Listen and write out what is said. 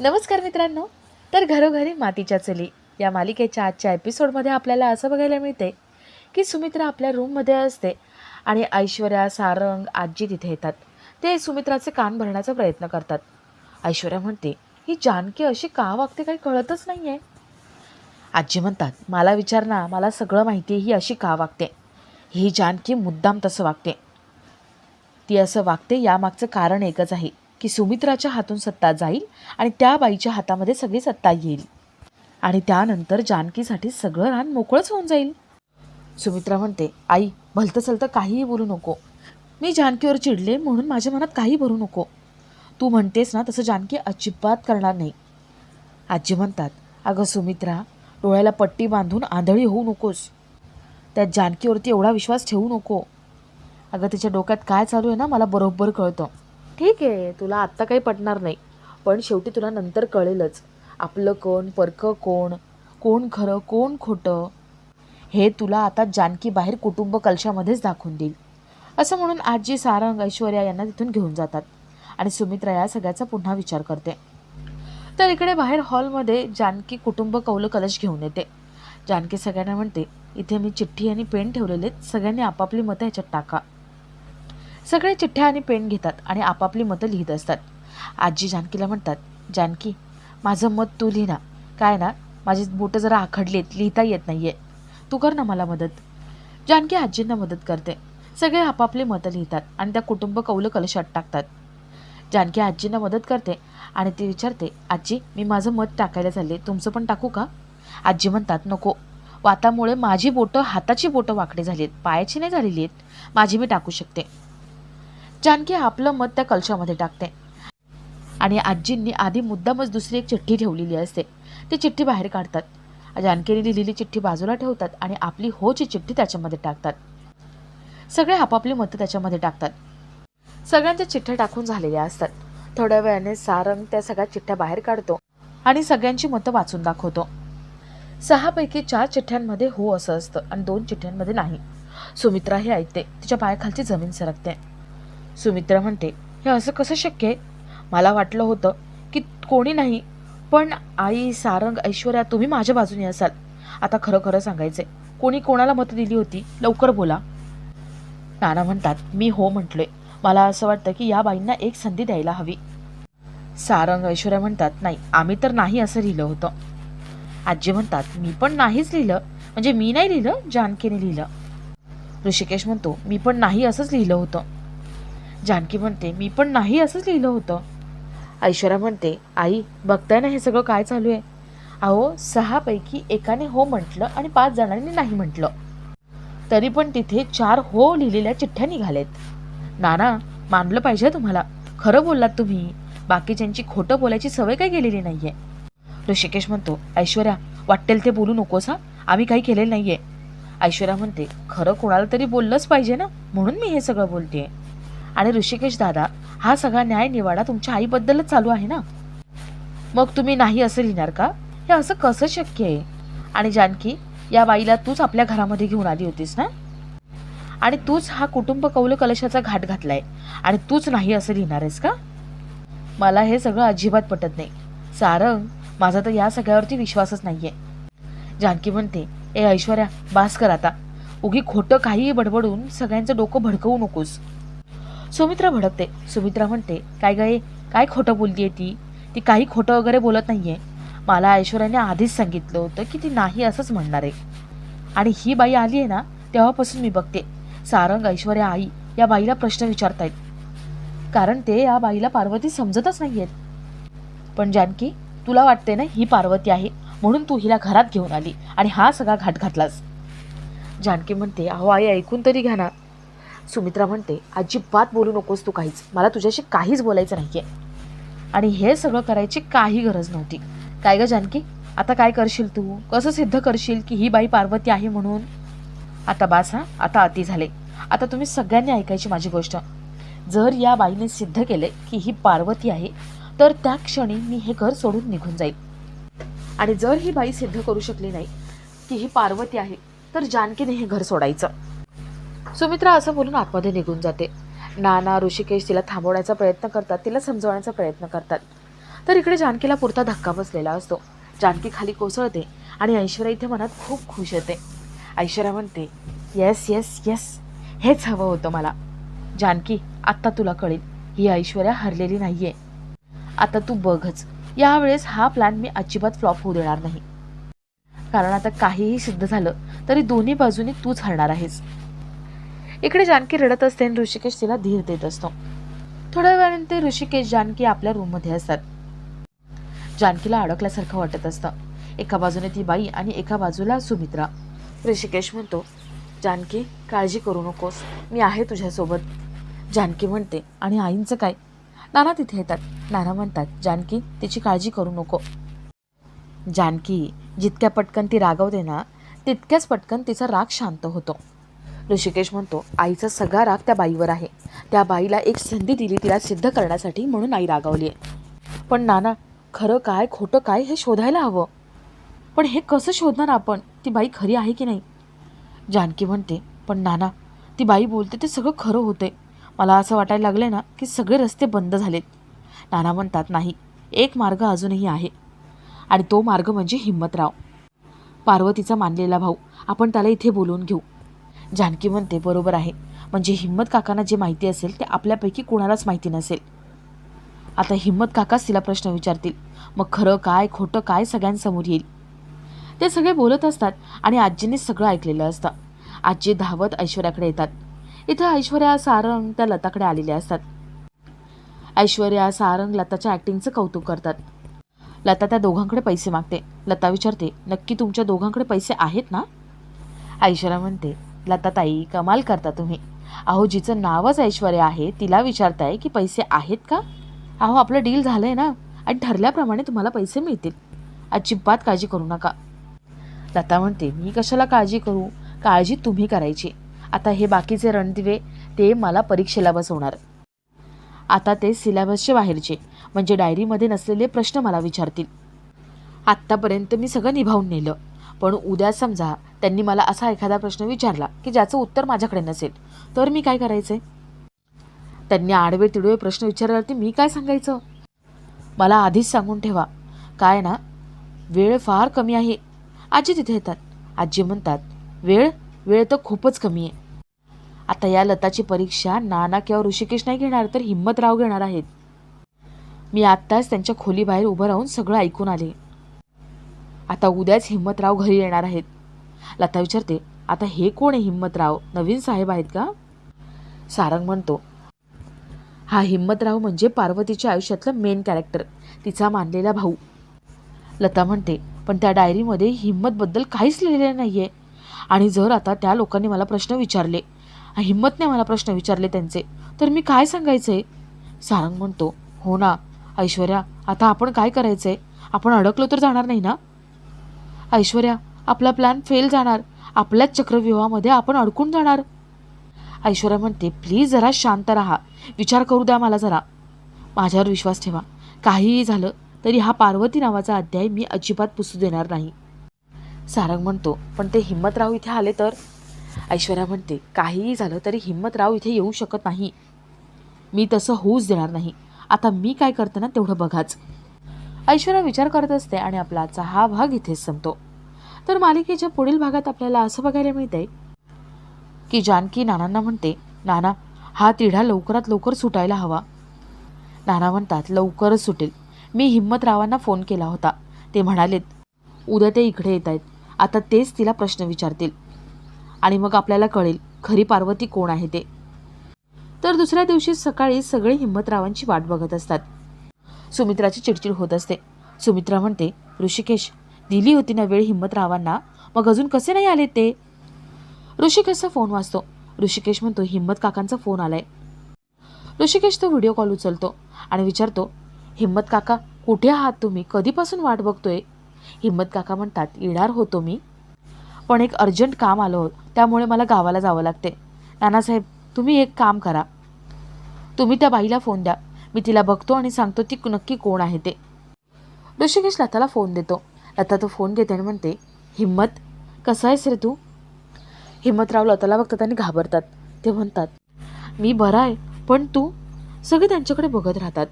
नमस्कार मित्रांनो. तर घरोघरी मातीच्या चुली या मालिकेच्या आजच्या एपिसोडमध्ये आपल्याला असं बघायला मिळते की सुमित्रा आपल्या रूममध्ये असते आणि ऐश्वर्या सारंग आजी तिथे येतात. ते सुमित्राचे कान भरण्याचा प्रयत्न करतात. ऐश्वर्या म्हणते ही जानकी अशी का वागते काही कळतच नाही आहे आजी म्हणतात मला विचार ना मला सगळं माहिती आहे ही अशी का वागते. ही जानकी मुद्दाम तसं वागते. ती असं वागते यामागचं कारण एकच आहे. की सुमित्राच्या हातून सत्ता जाईल आणि त्या बाईच्या हातामध्ये सगळी सत्ता येईल. आणि त्यानंतर जानकीसाठी सगळं रान मोकळंच होऊन जाईल. सुमित्रा म्हणते आई भलतं चलतं काहीही बोलू नको. मी जानकीवर चिडले म्हणून माझ्या मनात काही भरू नको. तू म्हणतेस ना तसं जानकी अजिबात करणार नाही. आजी म्हणतात अगं सुमित्रा डोळ्याला पट्टी बांधून आंधळी होऊ नकोस. त्या जानकीवरती एवढा विश्वास ठेवू नको. अगं तिच्या डोक्यात काय चालू आहे ना मला बरोबर कळतं. ठीक आहे तुला आत्ता काही पटणार नाही. पण शेवटी तुला नंतर कळेलच. आपलं कोण परकं कोण कोण खरं कोण खोटं हे तुला आता जानकी बाहेर कुटुंब कलशामध्येच दाखवून देईल. असं म्हणून आजी सारंग ऐश्वर्या यांना तिथून घेऊन जातात. आणि सुमित्रा या सगळ्याचा पुन्हा विचार करते. तर इकडे बाहेर हॉलमध्ये जानकी कुटुंब कौल कलश घेऊन येते. जानकी सगळ्यांना म्हणते इथे मी चिठ्ठी आणि पेन ठेवलेले आहेत सगळ्यांनी आपापली मतं ह्याच्यात टाका. सगळे चिठ्ठ्या आणि पेन घेतात आणि आपापली मतं लिहित असतात. आजी जानकीला म्हणतात जानकी माझं मत तू लिही ना काय ना माझी बोटं जरा आखडलीत लिहिता येत नाही आहे तू कर ना मला मदत. जानकी आजींना मदत करते. सगळे आपापली मतं लिहितात आणि त्या कुटुंब कौल कलशात टाकतात. जानकी आजींना मदत करते आणि ती विचारते आजी मी माझं मत टाकायला चालले तुमचं पण टाकू का? आजी म्हणतात नको. वातामुळे माझी बोटं हाताची बोटं वाकडी झाली आहेत पायाची नाही झालेली आहेत. माझी मी टाकू शकते. जानकी आपलं मत त्या कलशामध्ये टाकते. आणि आजींनी आधी मुद्दामच दुसरी एक चिठ्ठी ठेवलेली असते. ती चिठ्ठी बाहेर काढतात. जानकीने लिहिलेली चिठ्ठी बाजूला ठेवतात आणि आपली होची चिठ्ठी त्याच्यामध्ये टाकतात. सगळे आपापली मतं त्याच्यामध्ये टाकतात. सगळ्यांच्या चिठ्ठ्या टाकून झालेल्या असतात. थोड्या वेळाने सारंग त्या सगळ्या चिठ्ठ्या बाहेर काढतो आणि सगळ्यांची मतं वाचून दाखवतो. सहापैकी चार चिठ्ठ्यांमध्ये हो असं असतं आणि दोन चिठ्ठ्यांमध्ये नाही. सुमित्रा हे ऐकते. तिच्या पायाखालची जमीन सरकते. सुमित्रा म्हणते हे असं कसं शक्य आहे? मला वाटलं होतं की कोणी नाही पण आई सारंग ऐश्वर्या तुम्ही माझ्या बाजूने असाल. आता खरं खरं सांगायचंय. कोणी कोणाला मतं दिली होती? लवकर बोला. नाना म्हणतात मी हो म्हटलोय. मला असं वाटतं की या बाईंना एक संधी द्यायला हवी. सारंग ऐश्वर्या म्हणतात नाही आम्ही तर नाही असं लिहिलं होतं. आजी म्हणतात मी पण नाहीच लिहिलं. म्हणजे मी नाही लिहिलं जानकीने लिहिलं. ऋषिकेश म्हणतो मी पण नाही असंच लिहिलं होतं. जानकी म्हणते मी पण नाही असंच लिहिलं होतं. ऐश्वर्या म्हणते आई बघताय ना हे सगळं काय चालू आहे? अहो सहापैकी एकाने हो म्हटलं आणि पाच जणांनी नाही म्हटलं. तरी पण तिथे चार हो लिहिलेल्या चिठ्ठ्या निघालेत. नाना मानलं पाहिजे तुम्हाला. खरं बोललात तुम्ही. बाकीच्यांची खोटं बोलायची सवय काही गेलेली नाहीये. ऋषिकेश म्हणतो ऐश्वर्या वाटेल ते बोलू नकोस हा. आम्ही काही केलेलं नाहीये. ऐश्वर्या म्हणते खरं कोणाला तरी बोललंच पाहिजे ना. म्हणून मी हे सगळं बोलते आणि ऋषिकेश दादा हा सगळा न्याय निवाडा तुमच्या आईबद्दलच चालू आहे ना? मग तुम्ही नाही असं लिहिणार का? हे असं कसं शक्य आहे? आणि जानकी या बाईला तूच आपल्या घरामध्ये घेऊन आली होतीस ना? आणि तूच हा कुटुंब कौल कलशाचा घाट घातलाय आणि तूच नाही असं लिहिणार आहेस का? मला हे सगळं अजिबात पटत नाही. सारंग माझा तर या सगळ्यावरती विश्वासच नाहीये. जानकी म्हणते ए ऐश्वर्या बास कर आता. उगी खोटं काहीही बडबडून सगळ्यांचं डोकं भडकवू नकोस. सुमित्रा भडकते सुमित्रा म्हणते काय गाय काय खोटं बोलतीये ती? ती काही खोटं वगैरे बोलत नाहीये. मला ऐश्वर्याने आधीच सांगितलं होतं की ती नाही असंच म्हणणार आहे. आणि ही बाई आली आहे ना तेव्हापासून मी बघते. सारंग ऐश्वर्या आई या बाईला प्रश्न विचारतायत. कारण ते या बाईला पार्वती समजतच नाहीयेत. पण जानकी तुला वाटते ना ही पार्वती आहे? म्हणून तू हिला घरात घेऊन आली आणि हा सगळा घाट घातलास. जानकी म्हणते अहो आई ऐकून तरी घ्या ना. सुमित्रा म्हणते अजिबात बोलू नकोस तू काहीच. मला तुझ्याशी काहीच बोलायचं नाहीये. आणि हे सगळं करायची काही गरज नव्हती. काय ग जानकी? आता काय करशील तू? कसं सिद्ध करशील की ही बाई पार्वती आहे म्हणून? आता बास हा. आता अति झाले. आता तुम्ही सगळ्यांनी ऐकायची माझी गोष्ट. जर या बाईने सिद्ध केले की ही पार्वती आहे तर त्या क्षणी मी हे घर सोडून निघून जाईल आणि जर ही बाई सिद्ध करू शकली नाही की ही पार्वती आहे तर जानकीने हे घर सोडायचं. सुमित्रा असं बोलून आतमध्ये निघून जाते. नाना ऋषिकेश तिला थांबवण्याचा प्रयत्न करतात तिला समजवण्याचा प्रयत्न करतात. तर इकडे जानकीला पुरता धक्का बसलेला असतो. जानकी खाली कोसळते आणि ऐश्वर्या इथे मनात खूप खुश येते ऐश्वर्या म्हणते येस येस येस हेच हवं होतं मला. जानकी आत्ता तुला कळेल. ही ऐश्वर्या हरलेली नाहीये. आता तू बघच. यावेळेस हा प्लॅन मी अजिबात फ्लॉप होऊ देणार नाही. कारण आता काहीही सिद्ध झालं तरी दोन्ही बाजूने तूच हरणार आहेस. इकडे जानकी रडत असते आणि ऋषिकेश तिला धीर देत असतो. थोड्या वेळाने ऋषिकेश जानकी आपल्या रूममध्ये असतात. जानकीला अडकल्यासारखं वाटत असतं. एका बाजूने ती बाई आणि एका बाजूला सुमित्रा. ऋषिकेश म्हणतो जानकी काळजी करू नकोस. मी आहे तुझ्यासोबत. जानकी म्हणते आणि आईंचं काय? नाना तिथे येतात. नाना म्हणतात जानकी तिची काळजी करू नको. जानकी जितक्या पटकन ती रागवते ना तितक्याच पटकन तिचा राग शांत होतो. ऋषिकेश म्हणतो आईचा सगळा राग त्या बाईवर आहे. त्या बाईला एक संधी दिली तिला सिद्ध करण्यासाठी म्हणून आई रागावली आहे. पण नाना खरं काय खोटं काय हे शोधायला हवं? पण हे कसं शोधणार आपण? ती बाई खरी आहे की नाही? जानकी म्हणते पण नाना ती बाई बोलते ते सगळं खरं होते मला असं वाटायला लागलं ना की सगळे रस्ते बंद झालेत. नाना म्हणतात नाही एक मार्ग अजूनही आहे. आणि तो मार्ग म्हणजे हिंमतराव. पार्वतीचा मानलेला भाऊ. आपण त्याला इथे बोलवून घेऊ. जानकी म्हणते बरोबर आहे. म्हणजे हिम्मत काकांना जे माहिती असेल ते आपल्यापैकी कोणालाच माहिती नसेल. आता हिम्मत काकाच तिला प्रश्न विचारतील. मग खरं काय खोटं काय सगळ्यांसमोर येईल? ते सगळे बोलत असतात आणि आजीने सगळं ऐकलेलं असतं. आजी धावत ऐश्वर्याकडे येतात. इथं ऐश्वर्या सारंग त्या लताकडे आलेल्या असतात. ऐश्वर्या सारंग लताच्या ॲक्टिंगचं कौतुक करतात. लता त्या दोघांकडे पैसे मागते. लता विचारते नक्की तुमच्या दोघांकडे पैसे आहेत ना? ऐश्वर्या म्हणते लता ताई कमाल करता तुम्ही. अहो जिचं नावच ऐश्वर्या आहे तिला विचारताय की पैसे आहेत का? अहो आपलं डील झालं आहे ना आणि ठरल्याप्रमाणे तुम्हाला पैसे मिळतील. अजिबात काळजी करू नका. लता म्हणते मी कशाला काळजी करू? काळजी तुम्ही करायची. आता हे बाकीचे रणदिवे ते मला परीक्षेला बसवणार. आता ते सिलेबसचे बाहेरचे म्हणजे डायरीमध्ये नसलेले प्रश्न मला विचारतील. आत्तापर्यंत मी सगळं निभावून नेलं. पण उद्या समजा त्यांनी मला असा एखादा प्रश्न विचारला की ज्याचं उत्तर माझ्याकडे नसेल तर मी काय करायचे? त्यांनी आडवे तिडवे प्रश्न विचारल्यावरती मी काय सांगायचं? मला आधीच सांगून ठेवा. काय ना वेळ फार कमी आहे. आजी तिथे येतात. आजी म्हणतात वेळ वेळ तर खूपच कमी आहे. आता या लताची परीक्षा नाना किंवा ऋषिकेश नाही घेणार तर हिम्मतराव घेणार आहेत. मी आत्ताच त्यांच्या खोलीबाहेर उभं राहून सगळं ऐकून आले. आता उद्याच हिम्मतराव घरी येणार आहेत. लता विचारते आता हे कोण आहे हिम्मतराव? नवीन साहेब आहेत का? सारंग म्हणतो हा हिम्मतराव म्हणजे पार्वतीच्या आयुष्यातलं मेन कॅरेक्टर तिचा मानलेला भाऊ. लता म्हणते पण त्या डायरीमध्ये हिम्मतबद्दल काहीच लिहिलेलं नाही आहे आणि जर आता त्या लोकांनी मला प्रश्न विचारले हिम्मतने मला प्रश्न विचारले त्यांचे तर मी काय सांगायचं आहे सारंग म्हणतो हो ना ऐश्वर्या आता आपण काय करायचं आहे आपण अडकलो तर जाणार नाही ना? ऐश्वर्या आपला प्लॅन फेल जाणार. आपल्याच चक्रव्यूहामध्ये आपण अडकून जाणार. ऐश्वर्या म्हणते प्लीज जरा शांत राहा. विचार करू द्या मला जरा. माझ्यावर विश्वास ठेवा. काहीही झालं तरी हा पार्वती नावाचा अध्याय मी अजिबात पुसू देणार नाही. सारंग म्हणतो पण ते हिम्मतराव इथे आले तर? ऐश्वर्या म्हणते काहीही झालं तरी हिम्मतराव इथे येऊ शकत नाही. मी तसं होऊच देणार नाही. आता मी काय करते ना तेवढं बघाच. ऐश्वर्या विचार करत असते आणि आपला आजचा हा भाग इथेच संपतो. तर मालिकेच्या पुढील भागात आपल्याला असं बघायला मिळतंय की जानकी नानांना म्हणते नाना हा तिढा लवकरात लवकर सुटायला हवा. नाना म्हणतात लवकरच सुटेल. मी हिम्मतरावांना फोन केला होता. ते म्हणालेत उद्या ते इकडे येत आहेत. आता तेच तिला प्रश्न विचारतील. आणि मग आपल्याला कळेल खरी पार्वती कोण आहे ते. तर दुसऱ्या दिवशी सकाळी सगळे हिम्मतरावांची वाट बघत असतात. सुमित्राची चिडचिड होत असते. सुमित्रा म्हणते ऋषिकेश दिली होती ना वेळ हिंमतरावांना मग अजून कसे नाही आले ते? ऋषिकेशचा फोन वाचतो ऋषिकेश म्हणतो हिम्मत काकांचा फोन आलाय. ऋषिकेश तो व्हिडिओ कॉल उचलतो आणि विचारतो हिम्मत काका कुठे आहात तुम्ही? कधीपासून वाट बघतोय? हिंमत काका म्हणतात येणार होतो मी. पण एक अर्जंट काम आलं त्यामुळे मला गावाला जावं लागते नानासाहेब तुम्ही एक काम करा. तुम्ही त्या बाईला फोन द्या. मी तिला बघतो आणि सांगतो ती नक्की कोण आहे ते. ऋषिकेश लताला फोन देतो. लता तो फोन घेते आणि म्हणते हिम्मत कसा आहेस रे तू? हिम्मतराव लताला बघतात आणि घाबरतात. ते म्हणतात मी बरा आहे पण तू सगळे त्यांच्याकडे बघत राहतात.